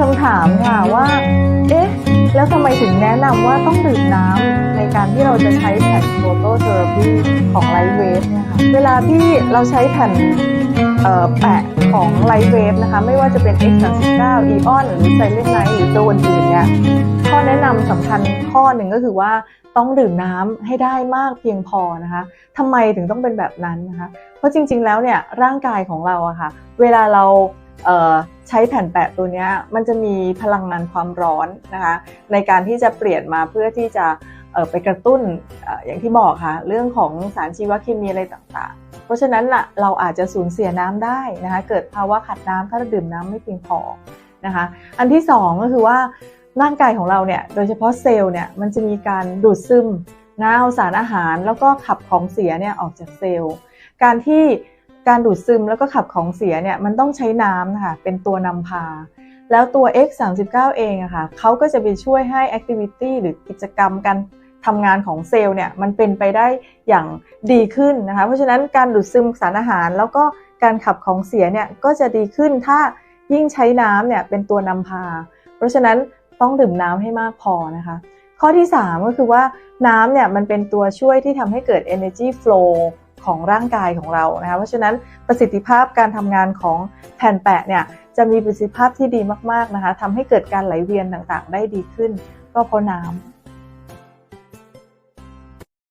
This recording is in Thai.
คำถามค่ะว่า เอ๊ะ แล้วทำไมถึงแนะนำว่าต้องดื่มน้ำในการที่เราจะใช้แผ่นโฟโตเทอราพีของไลท์เวฟเนี่ยค่ะเวลาที่เราใช้แผ่นแปะของไลท์เวฟนะคะ ไม่ว่าจะเป็น X39 Eon หรือ Silent Night หรือตัวอื่นเนี่ยข้อแนะนำสำคัญข้อหนึ่งก็คือว่าต้องดื่มน้ำให้ได้มากเพียงพอนะคะทำไมถึงต้องเป็นแบบนั้นนะคะ เพราะจริง ๆ แล้วเนี่ยร่างกายของเราอะค่ะ เวลาเรา ใช้แผ่นแปะตัวนี้มันจะมีพลังงานความร้อนนะคะในการที่จะเปลี่ยนมาเพื่อที่จะไปกระตุ้นอย่างที่บอกค่ะเรื่องของสารชีวเคมีอะไรต่างๆ เพราะฉะนั้นล่ะเราอาจจะสูญเสียน้ำได้นะคะเกิดภาวะขาดน้ำถ้าเราดื่มน้ำไม่เพียงพอนะคะอันที่สองก็คือว่าร่างกายของเราเนี่ยโดยเฉพาะเซลล์เนี่ยมันจะมีการดูดซึมนะเอาสารอาหารแล้วก็ขับของเสียเนี่ยออกจากเซลล์ การที่ การดูดซึมแล้วก็ขับของเสียเนี่ยมันต้องใช้น้ำนะคะเป็นตัวนำพา แล้วตัว X39 เองอะค่ะเขาก็จะไปช่วยให้ activity หรือกิจกรรมการทำงานของเซลล์เนี่ยมันเป็นไปได้อย่างดีขึ้นนะคะ เพราะฉะนั้นการดูดซึมสารอาหาร แล้วก็การขับของเสียเนี่ยก็จะดีขึ้นถ้ายิ่งใช้น้ำเนี่ยเป็นตัวนำพา เพราะฉะนั้นต้องดื่มน้ำให้มากพอนะคะ ข้อที่ 3 ก็คือว่าน้ำเนี่ยมันเป็นตัวช่วยที่ทำให้เกิด energy flow ของร่างกายของเรานะคะเพราะฉะนั้นประสิทธิภาพการทำงานของแผ่นแปะเนี่ยจะมีประสิทธิภาพที่ดีมากๆนะคะทำให้เกิดการไหลเวียนต่างๆ ได้ดีขึ้น ก็เพราะน้